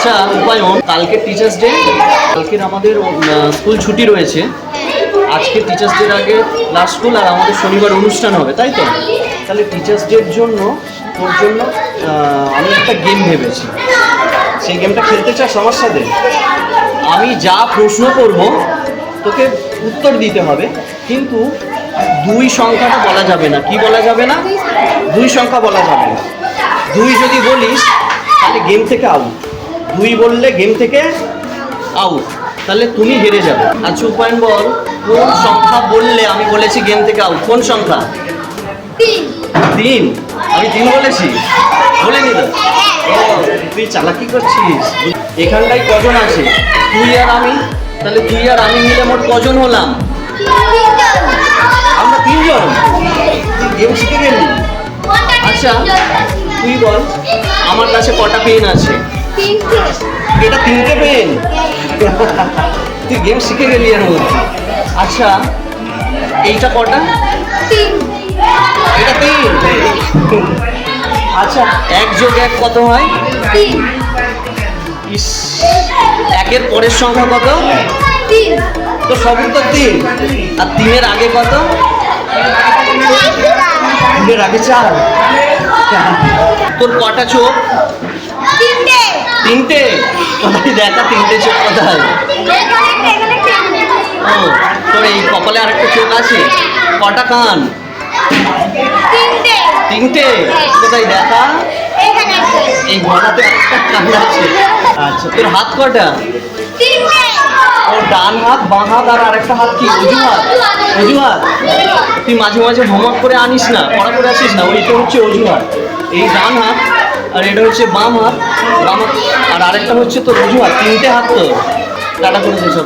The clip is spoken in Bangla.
আচ্ছা উপায়ন কালকে টিচার্স ডে কালকের আমাদের স্কুল ছুটি রয়েছে। আজকে টিচার্স ডের আগে লাস্ট স্কুল আর আমাদের শনিবার অনুষ্ঠান হবে, তাই তো? তাহলে টিচার্স ডের জন্য, তোর জন্য আমি একটা গেম ভেবেছি। সেই গেমটা খেলতে চাস আমার সাথে? আমি যা প্রশ্ন করব, তোকে উত্তর দিতে হবে। কিন্তু দুই সংখ্যাটা বলা যাবে না। কি বলা যাবে না? দুই সংখ্যা বলা যাবে না। দুই যদি বলিস, তাহলে গেম থেকে আউট দুই বললে গেম থেকে আউট তাহলে তুমি হেরে যাবে। আচ্ছা উপায়ন বল কোন সংখ্যা বললে আমি বলেছি গেম থেকে আউট কোন সংখ্যা? তিন। আমি তিন বলেছি? বলিনি তো তুই চালাকি করছিস? এখানটায় কজন আছে? তুই আর আমি? তাহলে তুই আর আমি মিলে মোট কজন হলাম? আমরা তিনজন? তুই গেম শিখে গেলি? আচ্ছা তুই বল আমার কাছে কটা পেন আছে? এটা তিনটে পেন? তুই গেম শিখে গেলি এর মধ্যে আচ্ছা এইটা কটা? এটা তিন? আচ্ছা এক যোগ এক কত হয়? ইস একের পরের সংখ্যা কত? তো সবই তো তিন। আর তিনের আগে কত? তিনের আগে চার। তোর কটা চোখ? তিনটে। তিনটে? কোথায় দেখা তিনটে চোখ কোথায়? ও তোর এই কপালে আরেকটা চোখ আছে? কটা কান? তিনটে। কোথায়? দেখা? এই গলাতে একটা কান আছে। আচ্ছা তোর হাত কটা? ও ডান হাত বাঁ হাত আর আরেকটা হাত কি? অজু হাত অজু তুই মাঝে মাঝে হোমওয়ার্ক করে আনিস না পড়া করে আসিস না ওইটা হচ্ছে অজু হাত। এই ডান হাত আর এটা হচ্ছে বাম হাত বাম হাত, আর আরেকটা হচ্ছে তো রুজু হাত, তিনটে হাত তো টাটা করে দিয়েছ